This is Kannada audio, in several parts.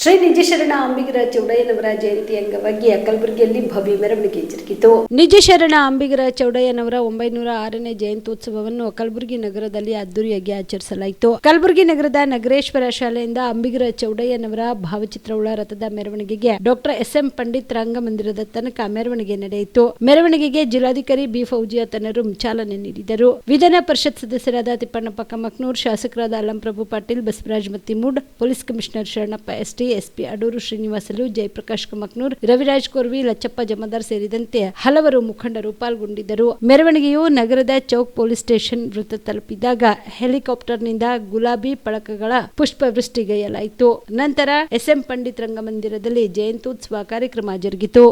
ಶ್ರೀ ನಿಜಶರಣ ಅಂಬಿಗರ ಚೌಡಯ್ಯನವರ ಜಯಂತಿ ಅಂಗವಾಗಿ ಕಲಬುರಗಿಯಲ್ಲಿ ಭವ್ಯ ಮೆರವಣಿಗೆ ಜರುಗಿತು. ನಿಜಶರಣ ಅಂಬಿಗರ ಚೌಡಯ್ಯನವರ ಒಂಬೈನೂರ ಆರನೇ ಜಯಂತ್ಯುತ್ಸವವನ್ನು ಕಲಬುರಗಿ ನಗರದಲ್ಲಿ ಅದ್ದೂರಿಯಾಗಿ ಆಚರಿಸಲಾಯಿತು. ಕಲಬುರಗಿ ನಗರದ ನಗರೇಶ್ವರ ಶಾಲೆಯಿಂದ ಅಂಬಿಗರ ಚೌಡಯ್ಯನವರ ಭಾವಚಿತ್ರವುಳ್ಳ ರಥದ ಮೆರವಣಿಗೆಗೆ ಡಾಕ್ಟರ್ ಎಸ್ ಎಂ ಪಂಡಿತ್ ರಂಗಮಂದಿರದ ತನಕ ಮೆರವಣಿಗೆ ನಡೆಯಿತು. ಮೆರವಣಿಗೆಗೆ ಜಿಲ್ಲಾಧಿಕಾರಿ ಬಿ ಫೌಜಿಯಾ ತನ್ನರು ಚಾಲನೆ ನೀಡಿದರು. ವಿಧಾನ ಪರಿಷತ್ ಸದಸ್ಯರಾದ ತಿಪ್ಪಣ್ಣಪ್ಪ ಕಮಕ್ನೂರ್, ಶಾಸಕರಾದ Allamaprabhu Patil, Basavaraj Mattimud, police commissioner Sharanappa ST SP Aduru Srinivasulu Jayaprakash Kamaknoor, Raviraj Korvi, Lacchappa Jamadar ಸೇರಿದಂತೆ ಹಲವರು ಮುಖಂಡರು ಪಾಲ್ಗೊಂಡಿದ್ದರು. ಮೆರವಣಿಗೆಯು ನಗರದ ಚೌಕ್ ಪೊಲೀಸ್ ಸ್ಟೇಷನ್ ವೃತ್ತ ತಲುಪಿದಾಗ ಹೆಲಿಕಾಪ್ಟರ್ನಿಂದ ಗುಲಾಬಿ ಪಳಕಗಳ ಪುಷ್ಪವೃಷ್ಟಿಗೈಯಲಾಯಿತು. ನಂತರ ಎಸ್ಎಂ ಪಂಡಿತ್ ರಂಗಮಂದಿರದಲ್ಲಿ ಜಯಂತ್ಯುತ್ಸವ ಕಾರ್ಯಕ್ರಮ ಜರುಗಿತು.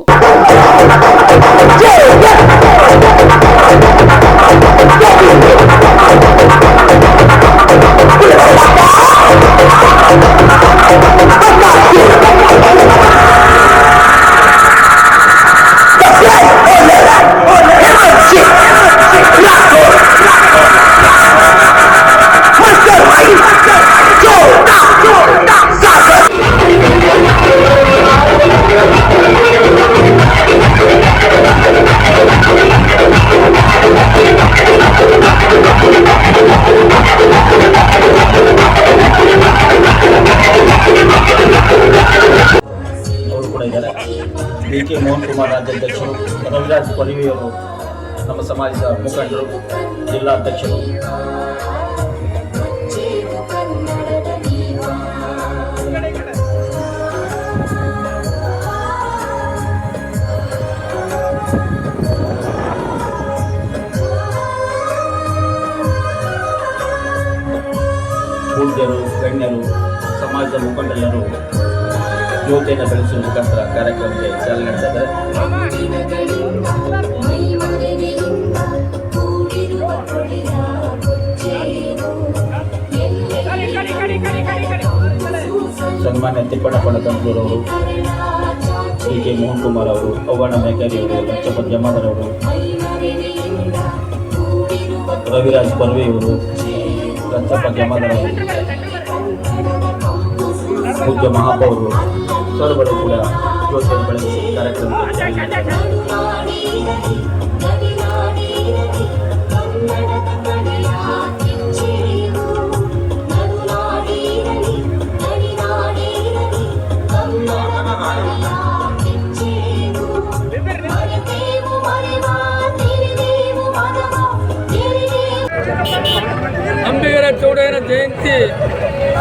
ಕೆ. ಮೋಹನ್ ಕುಮಾರ್ ರಾಜ್ಯಾಧ್ಯಕ್ಷರು ರವಿರಾಜ್ ಕೊಲಿವಿಯವರು ನಮ್ಮ ಸಮಾಜದ ಮುಖಂಡರು ಜಿಲ್ಲಾಧ್ಯಕ್ಷರು. ಪೂಜ್ಯರು ಗಣ್ಯರು ಸಮಾಜದ ಮುಖಂಡರೆಲ್ಲರೂ ಜ್ಯೋತಿಯನ್ನು ಬೆಳೆಸುವ ಮುಖಾಂತರ ಕಾರ್ಯಕ್ರಮಕ್ಕೆ ಚಾಲನೆ ನೀಡಿದ್ದಾರೆ ಸನ್ಮಾನ್ಯ ತಿಪ್ಪಣ್ಣ ಪಣತಂತ್ರವರು ಸಿ ಕೆ ಮೋಹನ್ ಕುಮಾರ್ ಅವರು, ಅವ್ವಣ್ಣ ಮೇಕರಿ ಅವರು, ಲಕ್ಷಪತ್ ಜಮಾದರ್ ಅವರು, ರವಿರಾಜ್ ಪರ್ವೆಯವರು ಲಕ್ಷಪತ್ ಜಮಾದರ್ ಅವರು. ಪೂಜ್ಯ ಮಹಾಪೌರು ಸರ್ವರು ಕೂಡ ಜ್ಯೋತಿಯನ್ನು ಬೆಳೆಸಿ ಕಾರ್ಯಕ್ರಮಕ್ಕೆ ಜಯಂತಿ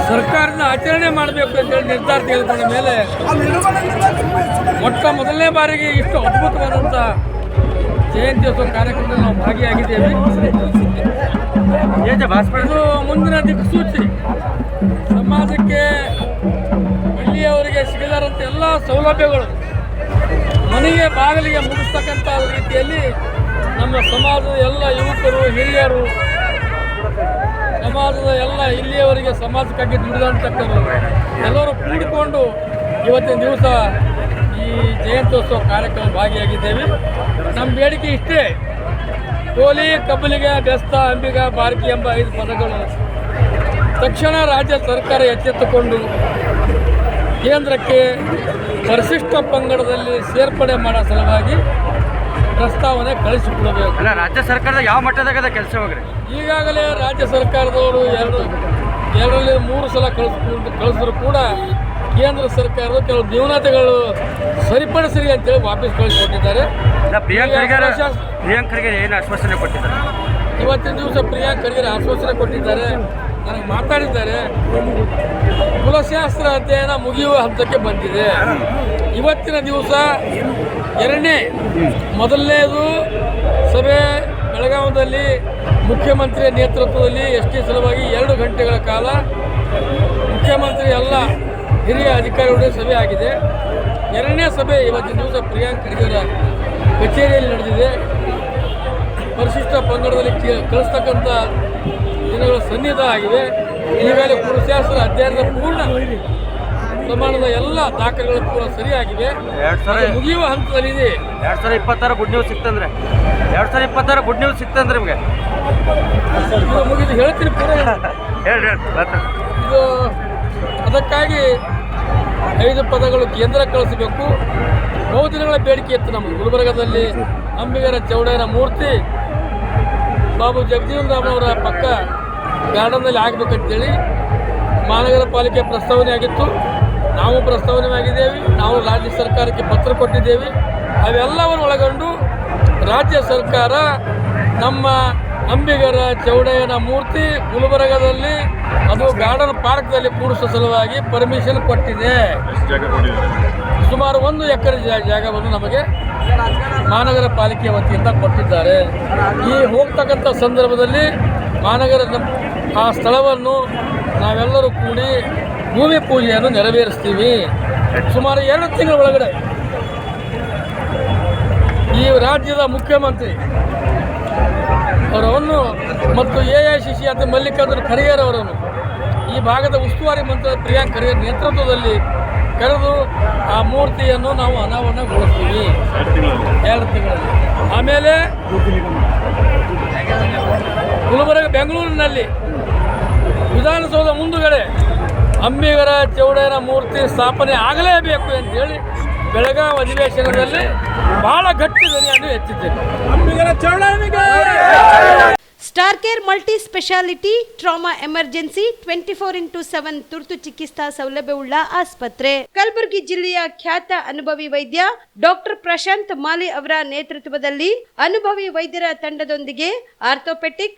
ಸರ್ಕಾರದ ಆಚರಣೆ ಮಾಡಬೇಕು ಅಂತೇಳಿ ನಿರ್ಧಾರ ತೆಗೆದುಕೊಂಡ ಮೇಲೆ ಮೊಟ್ಟ ಮೊದಲನೇ ಬಾರಿಗೆ ಇಷ್ಟು ಅದ್ಭುತವಾದಂಥ ಜಯಂತ್ಯೋತ್ಸವ ಕಾರ್ಯಕ್ರಮದಲ್ಲಿ ನಾವು ಭಾಗಿಯಾಗಿದ್ದೇವೆ. ಇದು ಮುಂದಿನ ದಿಕ್ಸೂಚಿ. ಸಮಾಜಕ್ಕೆ ಇಲ್ಲಿಯವರಿಗೆ ಸಿಗಲಾರಂಥ ಎಲ್ಲ ಸೌಲಭ್ಯಗಳು ಮನೆಗೆ ಬಾಗಿಲಿಗೆ ಮುಗಿಸ್ತಕ್ಕಂಥ ರೀತಿಯಲ್ಲಿ ನಮ್ಮ ಸಮಾಜದ ಎಲ್ಲ ಯುವಕರು ಹಿರಿಯರು ಸಮಾಜದ ಎಲ್ಲ ಇಲ್ಲಿಯವರಿಗೆ ಸಮಾಜಕ್ಕಾಗಿ ದುಡಿದಂತಕ್ಕಂಥ ಎಲ್ಲರೂ ಕೂಡಿಕೊಂಡು ಇವತ್ತಿನ ದಿವಸ ಈ ಜಯಂತ್ಯೋತ್ಸವ ಕಾರ್ಯಕ್ರಮ ಭಾಗಿಯಾಗಿದ್ದೇವೆ. ನಮ್ಮ ಬೇಡಿಕೆ ಇಷ್ಟೇ. ಕೋಲಿ ಕಬ್ಬಲಿಗೆ ಬೆಸ್ತ, ಅಂಬಿಗ ಬಾರ್ಕಿ ಎಂಬ ಐದು ಪದಗಳು ತಕ್ಷಣ ರಾಜ್ಯ ಸರ್ಕಾರ ಎಚ್ಚೆತ್ತುಕೊಂಡು ಕೇಂದ್ರಕ್ಕೆ ಪರಿಶಿಷ್ಟ ಪಂಗಡದಲ್ಲಿ ಸೇರ್ಪಡೆ ಮಾಡೋ ಸಲುವಾಗಿ ಪ್ರಸ್ತಾವನೆ ಕಳಿಸಿಕೊಡಬೇಕು. ಅಲ್ಲ ರಾಜ್ಯ ಸರ್ಕಾರದ ಯಾವ ಮಟ್ಟದಾಗ ಕೆಲಸ ಹೋಗ್ರಿ? ಈಗಾಗಲೇ ರಾಜ್ಯ ಸರ್ಕಾರದವರು ಎರಡು ಎರಡರಲ್ಲಿ ಮೂರು ಸಲ ಕಳಿಸ್ಕೊಂಡು ಕಳಿಸಿದ್ರು ಕೂಡ ಕೇಂದ್ರ ಸರ್ಕಾರದ ಕೆಲವು ನ್ಯೂನತೆಗಳು ಸರಿಪಡಿಸಿರಿ ಅಂತೇಳಿ ವಾಪಸ್ ಕಳಿಸಿಕೊಟ್ಟಿದ್ದಾರೆ. ಪ್ರಿಯಾಂಕ್ ಖರ್ಗೆ ಏನು ಆಶ್ವಾಸನೆ ಕೊಟ್ಟಿದ್ದಾರೆ? ಇವತ್ತಿನ ದಿವಸ ಪ್ರಿಯಾಂಕ್ ಖರ್ಗೆ ಆಶ್ವಾಸನೆ ಕೊಟ್ಟಿದ್ದಾರೆ. ನನಗೆ ಮಾತಾಡಿದ್ದಾರೆ. ಕುಲಶಾಸ್ತ್ರ ಅಧ್ಯಯನ ಮುಗಿಯುವ ಹಂತಕ್ಕೆ ಬಂದಿದೆ. ಇವತ್ತಿನ ದಿವಸ ಎರಡನೇ, ಮೊದಲನೇದು ಸಭೆ ಬೆಳಗಾವದಲ್ಲಿ ಮುಖ್ಯಮಂತ್ರಿಯ ನೇತೃತ್ವದಲ್ಲಿ ಎಷ್ಟೇ ಸಲುವಾಗಿ ಎರಡು ಗಂಟೆಗಳ ಕಾಲ ಮುಖ್ಯಮಂತ್ರಿ ಎಲ್ಲ ಹಿರಿಯ ಅಧಿಕಾರಿಗಳ ಸಭೆ ಆಗಿದೆ. ಎರಡನೇ ಸಭೆ ಇವತ್ತಿನ ದಿವಸ ಪ್ರಿಯಾಂಕ್ ಖರ್ಗೆಯವರ ಕಚೇರಿಯಲ್ಲಿ ನಡೆದಿದೆ. ಪರಿಶಿಷ್ಟ ಪಂಗಡದಲ್ಲಿ ಕಳಿಸ್ತಕ್ಕಂಥ ದಿನಗಳ ಸನ್ನಿಧ ಆಗಿವೆ ಈಗಾಗಲೇ ಪುರುಷಾಸನ ಅಧ್ಯಯನದ ಪೂರ್ಣ ಪ್ರಮಾಣದ ಎಲ್ಲ ದಾಖಲೆಗಳು ಕೂಡ ಸರಿಯಾಗಿವೆ. ಎರಡು ಸಾವಿರ ಮುಗಿಯುವ ಹಂತದಲ್ಲಿದೆ ಎರಡು ಸಾವಿರ ಇಪ್ಪತ್ತಾರು ಗುಡ್ ನ್ಯೂಸ್ ಸಿಕ್ತಂದ್ರೆ. ಎರಡು ಸಾವಿರ ಇಪ್ಪತ್ತಾರು ಗುಡ್ ನ್ಯೂಸ್ ಸಿಕ್ತಂದ್ರೆ ನಿಮಗೆ. ಮುಗಿದು ಹೇಳ್ತೀನಿ ಪೂರ ಹೇಳಿ ಇದು ಅದಕ್ಕಾಗಿ ಐದು ಪದಗಳು ಕೇಂದ್ರ ಕಳಿಸಬೇಕು. ಬಹು ದಿನಗಳ ಬೇಡಿಕೆ ಇತ್ತು ನಮ್ಮ ಗುಲ್ಬರ್ಗದಲ್ಲಿ ಅಂಬಿಗರ ಚೌಡಯ್ಯನ ಮೂರ್ತಿ ಬಾಬು ಜಗಜೀವನ್ ರಾಮ್ ಅವರ ಪಕ್ಕ ಗಾರ್ಡನ್ನಲ್ಲಿ ಆಗಬೇಕಂತೇಳಿ ಮಹಾನಗರ ಪಾಲಿಕೆ ಪ್ರಸ್ತಾವನೆ ಆಗಿತ್ತು. ನಾವು ಪ್ರಸ್ತಾವನೆ ಆಗಿದ್ದೇವೆ ನಾವು ರಾಜ್ಯ ಸರ್ಕಾರಕ್ಕೆ ಪತ್ರ ಕೊಟ್ಟಿದ್ದೇವೆ. ಅವೆಲ್ಲವನ್ನು ಒಳಗೊಂಡು ರಾಜ್ಯ ಸರ್ಕಾರ ನಮ್ಮ ಅಂಬಿಗರ ಚೌಡಯ್ಯನ ಮೂರ್ತಿ ಗುಲ್ಬರ್ಗದಲ್ಲಿ ಅದು ಗಾರ್ಡನ್ ಪಾರ್ಕ್ದಲ್ಲಿ ಕೂಡಿಸುವ ಸಲುವಾಗಿ ಪರ್ಮಿಷನ್ ಕೊಟ್ಟಿದೆ. ಸುಮಾರು ಒಂದು ಎಕರೆ ಜಾಗವನ್ನು ನಮಗೆ ಮಹಾನಗರ ಪಾಲಿಕೆ ವತಿಯಿಂದ ಕೊಟ್ಟಿದ್ದಾರೆ. ಈ ಹೋಗ್ತಕ್ಕಂಥ ಸಂದರ್ಭದಲ್ಲಿ ಮಹಾನಗರ ಆ ಸ್ಥಳವನ್ನು ನಾವೆಲ್ಲರೂ ಕೂಡಿ ಭೂಮಿ ಪೂಜೆಯನ್ನು ನೆರವೇರಿಸ್ತೀವಿ. ಸುಮಾರು ಎರಡು ತಿಂಗಳ ಒಳಗಡೆ ಈ ರಾಜ್ಯದ ಮುಖ್ಯಮಂತ್ರಿ ಅವರವನ್ನು ಮತ್ತು ಎ ಐ ಸಿ ಸಿ ಅಂತ ಮಲ್ಲಿಕಾರ್ಜುನ ಖರ್ಗೆರ್ ಅವರನ್ನು ಈ ಭಾಗದ ಉಸ್ತುವಾರಿ ಮಂತ್ರಿ ಪ್ರಿಯಾಂಕ್ ಖರ್ಗೆ ನೇತೃತ್ವದಲ್ಲಿ ಕರೆದು ಆ ಮೂರ್ತಿಯನ್ನು ನಾವು ಅನಾವರಣಗೊಳಿಸ್ತೀವಿ. ಎರಡು ತಿಂಗಳಲ್ಲಿ. ಆಮೇಲೆ ಗುಲ್ಬರ್ಗ ಬೆಂಗಳೂರಿನಲ್ಲಿ ವಿಧಾನಸೌಧ ಮುಂದುಗಡೆ ಅಂಬಿಗರ ಚೌಡಯ್ಯನ ಮೂರ್ತಿ ಸ್ಥಾಪನೆ ಆಗಲೇಬೇಕು ಅಂತೇಳಿ ಬೆಳಗಾವಿ ಅಧಿವೇಶನದಲ್ಲಿ ಬಹಳ ಗಟ್ಟಿ ಧ್ವನಿಯನ್ನು ಎತ್ತಿದ್ದೇನೆ. Star Care multi speciality, trauma emergency, twenty four into seven ತುರ್ತು ಚಿಕಿತ್ಸಾ ಸೌಲಭ್ಯವುಳ್ಳ ಆಸ್ಪತ್ರೆ. ಕಲಬುರಗಿ ಜಿಲ್ಲೆಯ ಖ್ಯಾತ ಅನುಭವಿ ವೈದ್ಯ ಡಾಕ್ಟರ್ ಪ್ರಶಾಂತ್ ಮಾಲಿ ಅವರ ನೇತೃತ್ವದಲ್ಲಿ ಅನುಭವಿ ವೈದ್ಯರ ತಂಡದೊಂದಿಗೆ orthopaedic